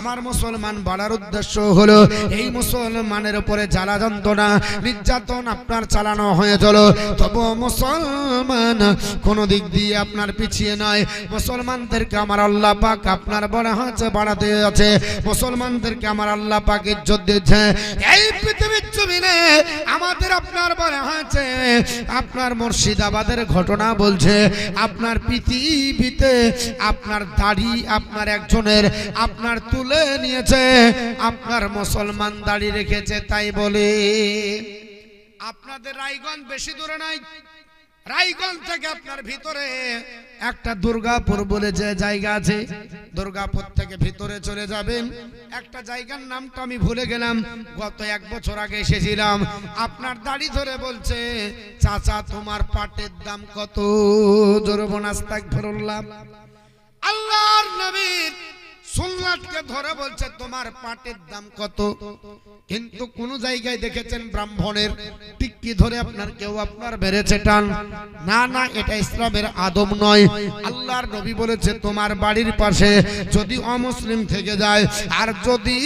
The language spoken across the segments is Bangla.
আমার মুসলমান বলার উদ্দেশ্য হলো, এই মুসলমানের উপরে জ্বালা যন্ত্রণা, নির্যাতন আপনার চালানো হয়েছিল তবু মুসলমান কোন দিক দিয়ে আপনার পিছিয়ে নয়। মুসলমানদেরকে আমার আল্লাহ পাক আপনার বড় হাতে বাড়াতে আছে। মুসলমানদেরকে আমার আল্লাহ পাক ইজ্জত দিচ্ছে এই পৃথিবীর জমিনে আমাদের আপনার বড় হয়েছে, আপনার মুর্শিদাবাদের ঘটনা বলছে, আপনার পৃথিবীতে আপনার দাড়ি, আপনার একজনের, আপনার তুলে নিয়েছে। আপনার মুসলমান দাড়ি রেখেছে, তাই বলে। আপনাদের রায়গঞ্জ বেশি দূরে নাই। রায়গঞ্জ থেকে আপনার ভিতরে একটা দুর্গাপুর বলে যে জায়গা আছে, দুর্গাপুর থেকে ভিতরে চলে যাবেন একটা জায়গার নামটা আমি ভুলে গেলাম, গত এক বছর আগে এসেছিলাম। আপনার দাড়ি ধরে বলছে, চাচা, তোমার পাটের দাম কত? জোরবনাস্তাক ফেরুল্লাম আল্লাহর নবীর সুন্নাতকে ধরে বলছে, তোমার পাটের দাম কত? কিন্তু কোন জায়গায় দেখেছেন ব্রাহ্মণের টিক্কি ধরে আপনার কেউ আপনার বেড়েছে টান। না না, এটা ইসলামের আদম নয়। আল্লাহর নবী বলেছে, তোমার বাড়ির পাশে যদি অমুসলিম থেকে যায়, আর যদি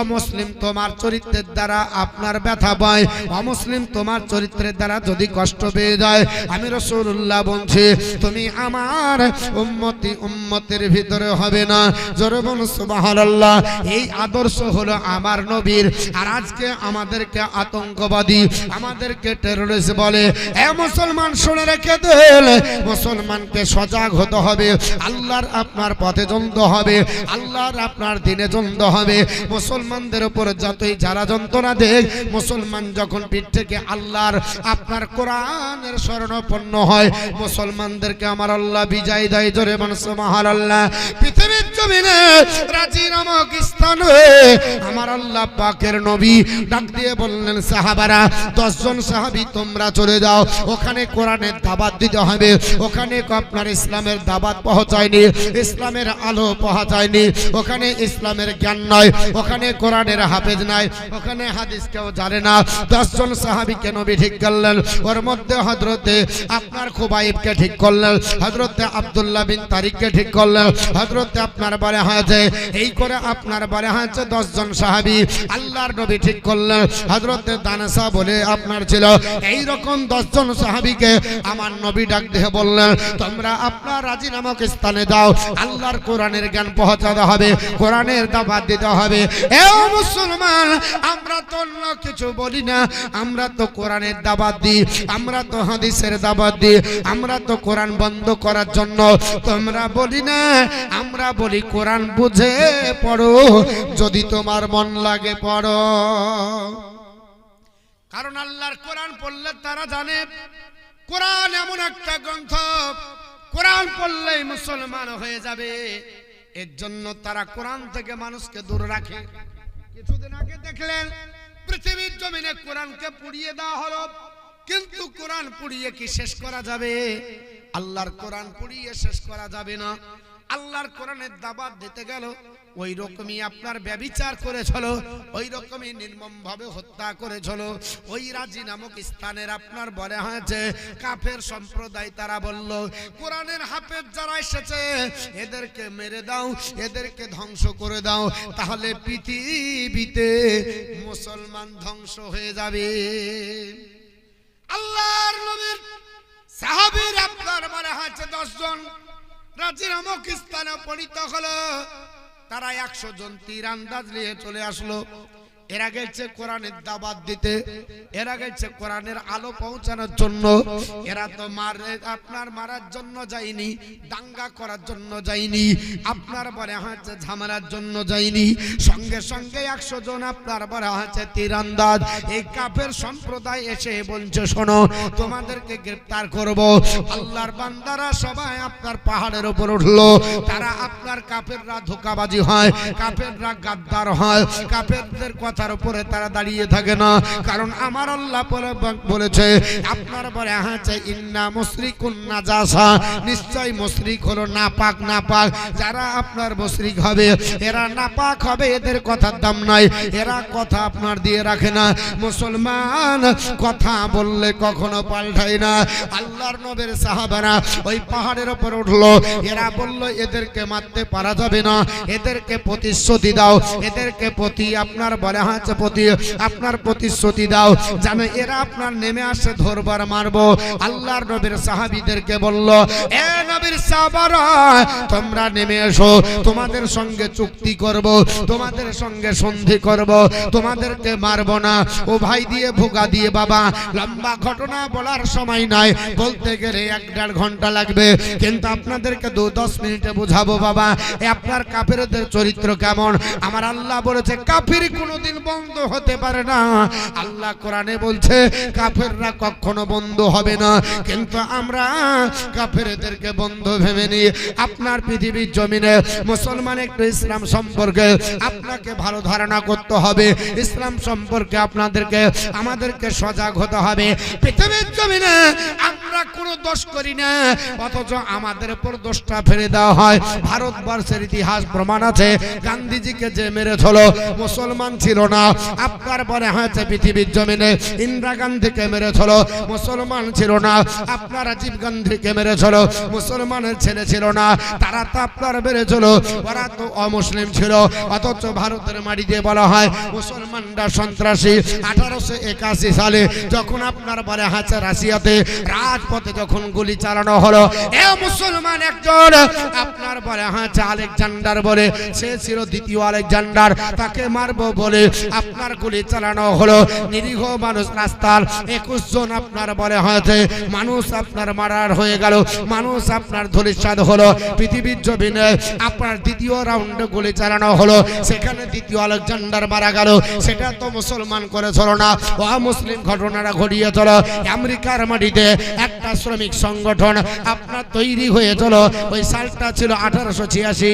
অমুসলিম তোমার চরিত্রের দ্বারা আপনার ব্যথা পায়, অমুসলিম তোমার চরিত্রের দ্বারা যদি কষ্ট পেয়ে যায়, আমি রসুল্লাহ বলছি, তুমি আমার উম্মতি উম্মতের ভিতরে হবে না। জোরে বলুন সুবহানাল্লাহ। এই আদর্শ হলো আমার নবীর। আর আজকে আমাদেরকে আতঙ্কবাদী, আমাদেরকে টেররিস্ট বলে, এ মুসলমান শুনে রেখে দেন। মুসলমানকে সজাগ হতে হবে। আল্লাহর আপনার পথে জন্দ হবে। আল্লাহর আপনার দিনে জন্দ হবে। মুসলমানদের উপর যতই যারা যন্ত্রণা দেখ, মুসলমান যখন পিঠ থেকে আল্লাহর আপনার কোরআনের শরণাপন্ন হয়, মুসলমানদেরকে আমার আল্লাহ বিজয় দেয় জোরে মানুষ আল্লাহ পৃথিবীর জমিনে ওখানে ইসলামের দাবাত পৌঁছায়নি, ইসলামের আলো পৌঁছায়নি। ওখানে ইসলামের জ্ঞান নয় ওখানে কোরআনের হাফেজ নাই, ওখানে হাদিস কেউ জানে না। দশজন সাহাবিকে নবী ঠিক করলেন। ওর মধ্যে হজরতে আপনার খুবাইবকে ঠিক করলেন হজরতে আবদুল্লাহ বিন তারিককে ঠিক করলেন হজরতে আপনার বারে এই করে আপনার বারে হয়েছে দশজন সাহাবি। আল্লাহর নবী ঠিক করলেন। হজরতে দানেসা বলে আপনার ছিল এই রকম দশজন সাহাবিকে আমার নবী ডাক দেহে বললেন, তোমরা আপনার রাজি নামক স্থানে দাও। আল্লাহর কোরআনের জ্ঞান পৌঁছাতে হবে, কোরআনের দাবাত দিতে হবে। এ মুসলমান, আমরা তো অন্য কিছু বলি না। আমরা তো কোরআনের দাবাত দিই, আমরা তো হাদিসের দাবাত দিই, আমরা তো কোরআন বন্ধ করার জন্য। তোমরা বলি না, আমরা বলি কোরআন বুঝে পড়ো, যদি তোমার মন লাগে পড়ো। কারণ আল্লাহর কোরআন পড়লে তারা জানে, কোরআন এমন একটা গ্রন্থ, কোরআন পড়লেই মুসলমান হয়ে যাবে। এর জন্য তারা কোরআন থেকে মানুষকে দূর রাখে। কিছুদিন আগে দেখলেন, পৃথিবীর জমিনে কোরআনকে পুড়িয়ে দেওয়া হলো। কিন্তু কোরআন পুড়িয়ে কি শেষ করা যাবে? আল্লাহর কোরআন পুড়িয়ে শেষ করা যাবে না। আল্লাহর কোরআনের দাবাত দিতে গেল ওই রকমই আপনার ব্যবিচার করেছিল ওই রকমই নির্মম ভাবে হত্যা করেছিল ওই রাজি নামক স্থানের আপনার বলে হয়েছে, কাফের সম্প্রদায় তারা বলল, কোরআনের হাফেজ যারা এসেছে, এদেরকে মেরে দাও, এদেরকে ধ্বংস করে দাও, তাহলে পৃথিবীতে মুসলমান ধ্বংস হয়ে যাবে। আল্লাহর নবীর সাহাবীর আপনার মনে হয়েছে দশজন। রাজি নামক স্থানে পরিত হলো। তারা একশো জন তীর আন্দাজ নিয়ে চলে আসলো। এরা গেছে কোরআনের দাবাত দিতে, এরা গেছে কোরআনের আলো পৌঁছানোর জন্য, এরা তো মারে, আপনার মারার জন্য যায়নি, দাঙ্গা করার জন্য যায়নি, আপনার বলে হচ্ছে ঝামেলার জন্য যায়নি, সঙ্গে সঙ্গে একশো জন আপনার বলে হচ্ছে তীরান্দাজ এই কাফের সম্প্রদায় এসে বলছে, শোনো, তোমাদেরকে গ্রেপ্তার করব। আল্লাহর বান্দারা সবাই আপনার পাহাড়ের উপর উঠল। তারা আপনার কাফেররা ধোকাবাজি হয়, কাফেররা গাদ্দার হয়, কাফেরদের কথা কথার উপরে তারা দাঁড়িয়ে থাকে না। কারণ আমার আল্লাহ বলে বলেছে, আপনার বলে হাঁচে ইন্না মুশরিকুন নাজাসা। নিশ্চয় মুশরিক হলো নাপাক নাপাক। যারা আপনার মুশরিক হবে, এরা নাপাক হবে, এদের কথার দাম নাই। এরা কথা আপনার দিয়ে রাখে না। মুসলমান কথা বললে কখনো পাল্টায় না। আল্লাহর নবের সাহাবারা ওই পাহাড়ের উপর উঠল। এরা বলল, এদেরকে মারতে পারা যাবে না। এদেরকে প্রতিশ্রুতি দাও। এদেরকে প্রতি আপনার বলে প্রতি আপনার প্রতিশ্রুতি দাও জানো এরা আপনার নেমে আসে ধরবার মারবো। আল্লাহর নবীর সাহাবীদেরকে বলল, এ নবীর সাহাবারা, তোমরা নেমে এসো, তোমাদের সঙ্গে চুক্তি করব, তোমাদের সঙ্গে সন্ধি করব, তোমাদেরকে মারব না। ও ভাই দিয়ে, ভোগা দিয়ে, বাবা, লম্বা ঘটনা বলার সময় নাই, বলতে গেলে এক দেড় ঘণ্টা লাগবে। কিন্তু আপনাদেরকে দু দশ মিনিটে বুঝাবো, বাবা আপনার কাফেরদের চরিত্র কেমন? আমার আল্লাহ বলেছে, কাফির কোনোদিন বন্ধ হতে পারে না। আল্লাহ কোরআনে বলছে, কাফেররা কখনো বন্ধ হবে না। কিন্তু আমরা কাফেরদেরকে বন্ধ ভেবে নিই। আপনার পৃথিবীর জমিনে মুসলমান একটু ইসলাম সম্পর্কে আপনাকে ভালো ধারণা করতে হবে। ইসলাম সম্পর্কে আপনাদেরকে, আমাদেরকে সজাগ হতে হবে। পৃথিবীর জমিনে আমরা কোনো দোষ করি না। অথচ আমাদের উপর দোষটা ফেলে দেওয়া হয়। ভারতবর্ষের ইতিহাস প্রমাণ আছে। গান্ধীজিকে যে মেরেছিল, মুসলমান ছিল না। আপনার পরে হয়েছে পৃথিবীর জমিনে ইন্দিরা গান্ধীকে মেরেছিল, মুসলমান ছিল না। আপনার রাজীব গান্ধীকে মেরেছিল, মুসলমানের ছেলে ছিল না। তারা তো আপনার মেরেছিল, ওরা তো অমুসলিম ছিল। অথচ ভারতের মাটিতে বলা হয়, মুসলমানরা সন্ত্রাসী। আঠারোশো একাশি সালে যখন আপনার বলে হাঁচা রাশিয়াতে রাজপথে যখন গুলি চালানো হলো, এ মুসলমান একজন, আপনার বলে হাঁচা আলেকজান্ডার বলে, সে ছিল দ্বিতীয় আলেকজান্ডার, তাকে মারবো বলে আপনার গুলি চালানো হলো। নিরীহ মানুষ রাস্তার একুশ জন আপনার বলে হয়েছে মানুষ আপনার মারার হয়ে গেল, মানুষ আপনার ধরিসাদ হলো। পৃথিবীর জমিনে আপনার দ্বিতীয় রাউন্ডে গুলি চালানো হলো, সেখানে দ্বিতীয় আলেকজান্ডার মারা গেল। সেটা তো মুসলমান করে চলো না। ও মুসলিম ঘটিয়ে চলো। আমেরিকার মাটিতে একটা শ্রমিক সংগঠন আপনার তৈরি হয়ে চলো। ওই সালটা ছিল আঠারোশো ছিয়াশি।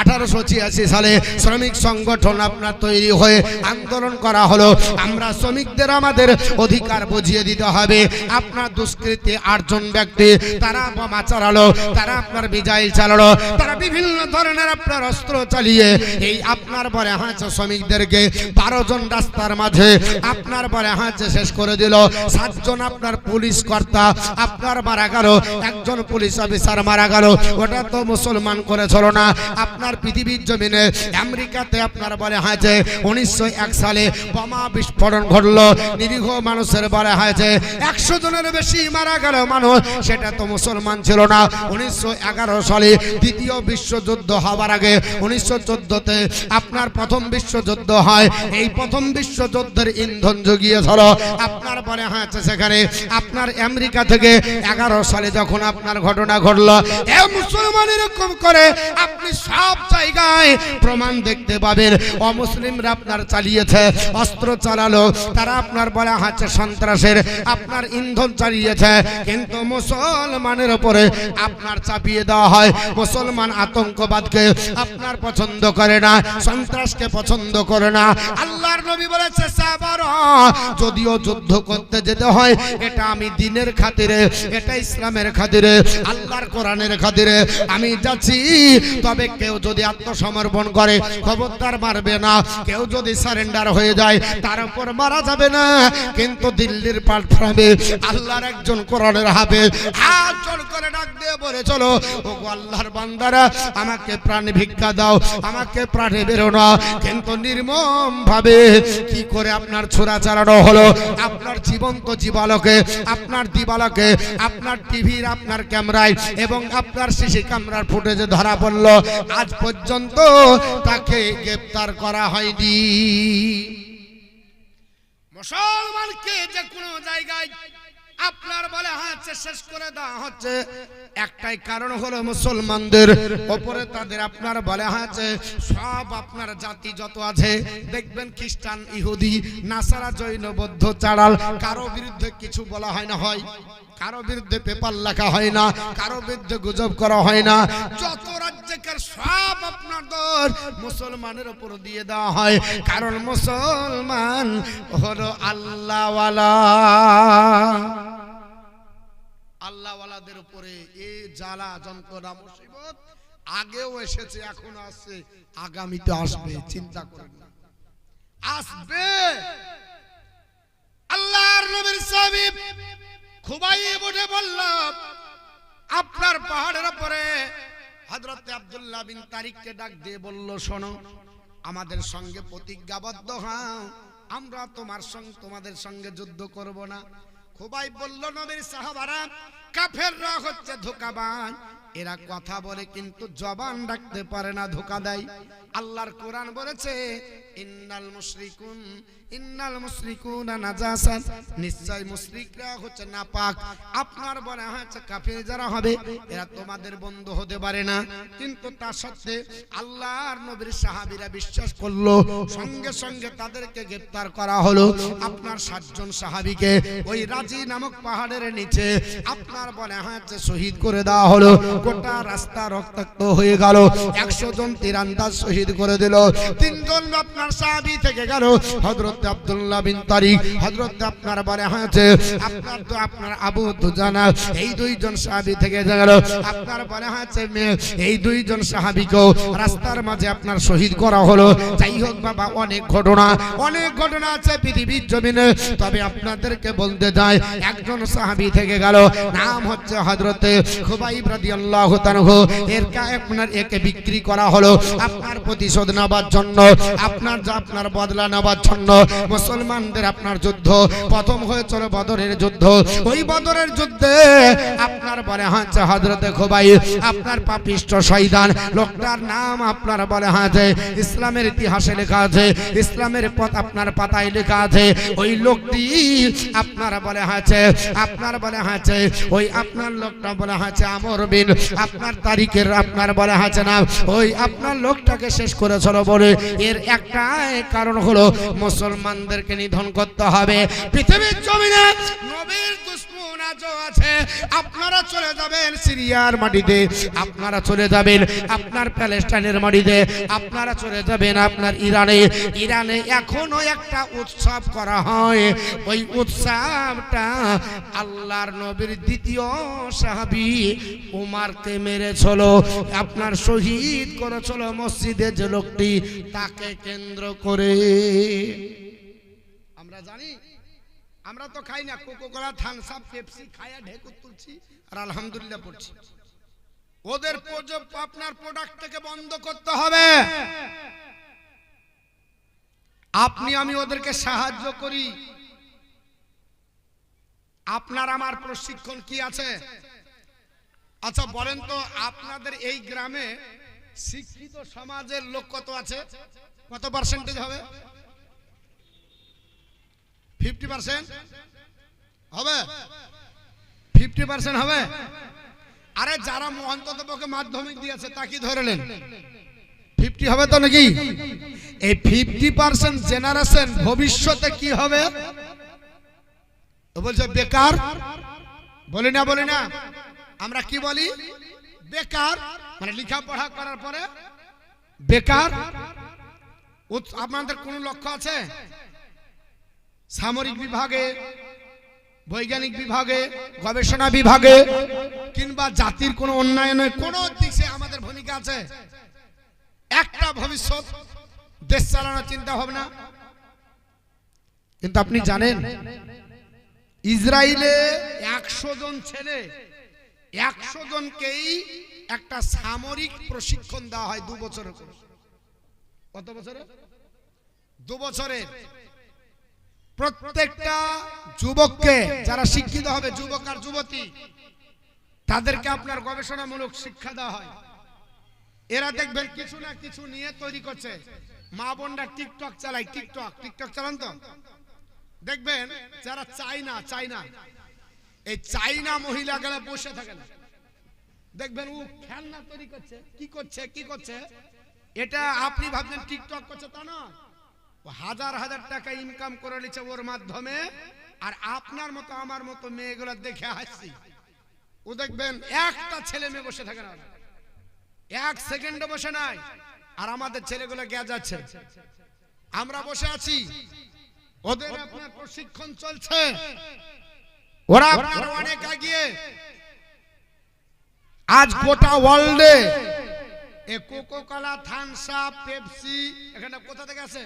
আঠারোশো ছিয়াশি সালে শ্রমিক সংগঠন আপনার তৈরি হয়ে আন্দোলন করা হলো। আমরা শ্রমিকদের আমাদের অধিকার বুঝিয়ে দিতে হবে। আপনার দুষ্কৃতি আটজন ব্যক্তি, তারা বোমা চালালো, তারা আপনার বিজয় চালালো, তারা বিভিন্ন ধরনের আপনার অস্ত্র চালিয়ে, এই আপনার পরে হাঁচ শ্রমিকদেরকে বারো জন রাস্তার মাঝে আপনার পরে হাঁচে শেষ করে দিল। সাতজন আপনার পুলিশ কর্তা, আপনার মারা গেল, একজন পুলিশ অফিসার মারা গেল। ওটা তো মুসলমান করেছিল না। আপনার পৃথিবীর জমিনে, আমেরিকাতে আপনার বলে হয়েছে উনিশশো এক সালে বোমা বিস্ফোরণ ঘটলো। নিরীহ মানুষের বলে হয়েছে একশো জনের বেশি মারা গেল মানুষ। সেটা তো মুসলমান ছিল না। উনিশশো এগারো সালে দ্বিতীয় বিশ্বযুদ্ধ হওয়ার আগে, উনিশশো চোদ্দতে আপনার প্রথম বিশ্বযুদ্ধ হয়। এই প্রথম বিশ্বযুদ্ধের ইন্ধন জুগিয়েছিল আপনার বলে হয়েছে সেখানে আপনার আমেরিকা থেকে এগারো সালে যখন আপনার ঘটনা ঘটলো, এ মুসলমান এরকম করে, আপনি সব জায়গায় প্রমাণ দেখতে পাবেন। অমুসলিমরা আপনার চালিয়েছে অস্ত্র চালালো তারা আপনার বলা হাতে সন্ত্রাসের আপনার ইন্ধন চালিয়েছে কিন্তু মুসলমানের ওপরে আপনার চাপিয়ে দেওয়া হয়। মুসলমান আতঙ্কবাদকে আপনার পছন্দ করে না সন্ত্রাসকে পছন্দ করে না। আল্লাহর নবী বলেছে সাহাবারা, যদিও যুদ্ধ করতে যেতে হয়, এটা আমি দিনের খাতিরে, এটা ইসলামের খাতিরে, আল্লাহর কোরআনের খাতিরে আমি যাচ্ছি। তবে কেউ যদি আত্মসমর্পণ করে, খবরদার মারবে না। কেউ যদি সারেন্ডার হয়ে যায়, তার উপর মারা যাবে না। কিন্তু দিল্লির প্ল্যাটফর্মে আল্লাহর একজন কোরআনের হাবে হাত করে ডাক দিয়ে বলে, চলো ও আল্লাহর বান্দারা, আমাকে প্রাণ ভিক্ষা দাও, আমাকে প্রাণে বেরো না। কিন্তু নির্মম ভাবে কি করে আপনার ছোড়া চালানো হলো। আপনার জীবন্ত জীবালকে, আপনার দিবালকে, আপনার টিভির, আপনার ক্যামেরায় এবং আপনার সিসি ক্যামেরার ফুটেজে ধরা পড়ল। আজ পর্যন্ত তাকে গ্রেপ্তার করা হয়নি। মুসলমানকে যে কোনো জায়গায় আপনার বলে হচ্ছে, শেষ করে দেওয়া হচ্ছে। একটাই কারণ হলো মুসলমানদের ওপরে তাদের আপনার বলে হচ্ছে, সব আপনার জাতি যত আছে, দেখবেন খ্রিস্টান, ইহুদি, নাসারা, জৈন, বৌদ্ধ, চাড়াল, কারও বিরুদ্ধে কিছু বলা হয় না, হয়। কারও বিরুদ্ধে পেপার লেখা হয় না, কারও বিরুদ্ধে গুজব করা হয় না। যত রাজ্যকার সব দোষ মুসলমানের উপর দিয়ে দেওয়া হয়। কারণ মুসলমান হলো আল্লাহওয়ালা। আল্লাহওয়ালাদের উপরে এই জ্বালা যন্ত্রণা, মুসিবত আগেও এসেছে, এখন আসছে আগামীতে আসবে, চিন্তা করেন না। আসবে। আল্লাহর নবীর সাহাবী খুবাই উঠে বলল, আপনার পাহাড়ের উপরে হযরত আব্দুল্লাহ বিন তারিককে ডাক দিয়ে বলল, শোনো, আমাদের সঙ্গে প্রতিজ্ঞাবদ্ধ হও। আমরা তোমার সঙ্গে, তোমাদের সঙ্গে যুদ্ধ করব না। খুবাই বলল, নবীর সাহাবারা, কাফেররা হচ্ছে ধোকাবাজ। এরা কথা বলে কিন্তু জবান রাখতে পারে না, ধোকা দেয়। আল্লাহর কোরআন বলেছে, ইন্নাল মুশরিকুন ইন্নাল মুশরিকুন নাজাসান। নিশ্চয় মুশরিকরা হচ্ছে নাপাক। আপনার বলা হয়েছে কাফের যারা হবে, এরা তোমাদের বন্ধু হতে পারে না। কিন্তু তা সত্ত্বে আল্লাহর নবীর সাহাবীরা বিশ্বাস করল, সঙ্গে সঙ্গে তাদেরকে গ্রেফতার করা হলো আপনার সাতজন সাহাবীকে। ওই রাজি নামক পাহাড়ের নিচে আপনার বলে হয়েছে শহীদ করে দেওয়া হলো। গোটা রাস্তা রক্তাক্ত হয়ে গেল। একশো জন তীরান্দাজ শহীদ করে দিল। তিনজন আপনার সাহাবী থেকে গেল। হযরত আপনার আবু এই দুইজন থেকে আপনার মেয়ে, এই দুইজন রাস্তার মাঝে আপনার শহীদ করা হলো। যাই হোক বাবা, অনেক ঘটনা অনেক ঘটনা আছে পৃথিবীর জমিনে। তবে আপনাদেরকে বলতে যায় একজন সাহাবী থেকে গেল, নাম হচ্ছে হযরতে খুবাইব এর আপনার একে বিক্রি করা হলো। আপনার প্রতিশোধ নেবার জন্য, আপনার যা আপনার বদলা নেবার জন্য মুসলমানদের আপনার যুদ্ধ, প্রথম হয়েছিল বদরের যুদ্ধ। ওই বদরের যুদ্ধে আপনার বলে হচ্ছে হযরতে খুবাই আপনার পাপিষ্ট শহীদান লোকটার নাম আপনার বলে হচ্ছে ইসলামের ইতিহাসে লেখা আছে, ইসলামের পথ আপনার পাতায় লেখা আছে। ওই লোকটি আপনার বলে হচ্ছে আপনার বলে হাঁচে, ওই আপনার লোকটা বলে হচ্ছে আমর বিন, আপনার তারিখের আপনার বলে হাঁচে না। ওই আপনার লোকটাকে শেষ করেছিল বলে এর একটাই কারণ হলো মুসলমানদেরকে নিধন করতে হবে। পৃথিবীর জমিনে নবীর দুশ্মন আজও আছে। আপনারা চলে যাবেন সিরিয়ার মাটিতে। আপনারা চলে যাবেন আপনার প্যালেস্টাইনের মাটিতে। আপনারা চলে যাবেন আপনার ইরানে। ইরানে এখনও একটা উৎসব করা হয়। ওই উৎসবটা আল্লাহর নবীর দ্বিতীয় সাহাবী উমারকে মেরেছিল। আপনার শহীদ করেছিল মসজিদে যে লোকটি, তাকে কেন্দ্র করে। আমরা জানি, আমরা তো খাই না Coca Cola Thums Up Pepsi খায়া ঢেকুর তুলছি, আর আলহামদুলিল্লাহ পড়ছি। ওদের আপনার প্রোডাক্টটাকে বন্ধ করতে হবে। আপনি, আমি ওদেরকে সাহায্য করি। আপনার, আমার প্রশিক্ষণ কি আছে? আচ্ছা বলেন তো, আপনাদের এই গ্রামে শিক্ষিত সমাজের লোক কত আছে? কত পার্সেন্টেজ হবে? Fifty percent? হবে? ফিফটি পার্সেন্ট হবে? আরে যারা অন্তত পক্ষে মাধ্যমিক দিয়েছে, তা কি ধরেলেন ফিফটি হবে তো নাকি? এই ফিফটি পার্সেন্ট জেনারেশন ভবিষ্যতে কি হবে? বলছে, বেকার। বলি না বলি না। আমরা কি বলি? বেকার। মানে লেখাপড়া করার পরে বেকার। আপনাদের কোন লক্ষ্য আছে? সামরিক বিভাগে, বৈজ্ঞানিক বিভাগে, গবেষণা বিভাগে, কিংবা জাতির কোনো উন্নয়নে কোনো দিকে আমাদের ভূমিকা আছে। একটা ভবিষ্যৎ, দেশ চালানোর চিন্তা ভাবনা। কিন্তু আপনি জানেন, ইসরায়েলে একশো জন ছেলে, একশো জনকেই একটা সামরিক প্রশিক্ষণ দেওয়া হয় দু বছরের কত বছরে দু বছরের। প্রত্যেকটা যুবককে, যারা শিক্ষিত হবে, যুবক আর যুবতী, তাদেরকে আপনার গবেষণামূলক শিক্ষা দেওয়া হয়। এরা দেখবেন কিছু না কিছু নিয়ে তৈরি করছে। মা বোনরা টিকটক চালায়, টিকটক টিকটক চালান তো? দেখবেন যারা চাইনা চাইনা এই চাইনা মহিলা গেলে বসে থাকে না। দেখবেন ও খেলনা তৈরি করছে, কি করছে কি করছে? এটা আপনি ভাবছেন টিকটক করছে তা না ও হাজার হাজার টাকা ইনকাম করে নিচ্ছে ওর মাধ্যমে আর আপনার মতো আমার মতো মেয়েগুলো দেখে হাসছি ও দেখবেন একটা ছেলে মেয়ে বসে থাকে না। এক সেকেন্ডে বসে নাই আর আমাদের ছেলেগুলো গিয়ে যাচ্ছে আমরা বসে আছি। ওদের আপনার প্রশিক্ষণ চলছে। ওরা আপনার অনেক এগিয়ে আজ গোটা ওয়ার্ল্ডে কোকো কোলা থানসা পেপসি এখানে কোথা থেকে আছে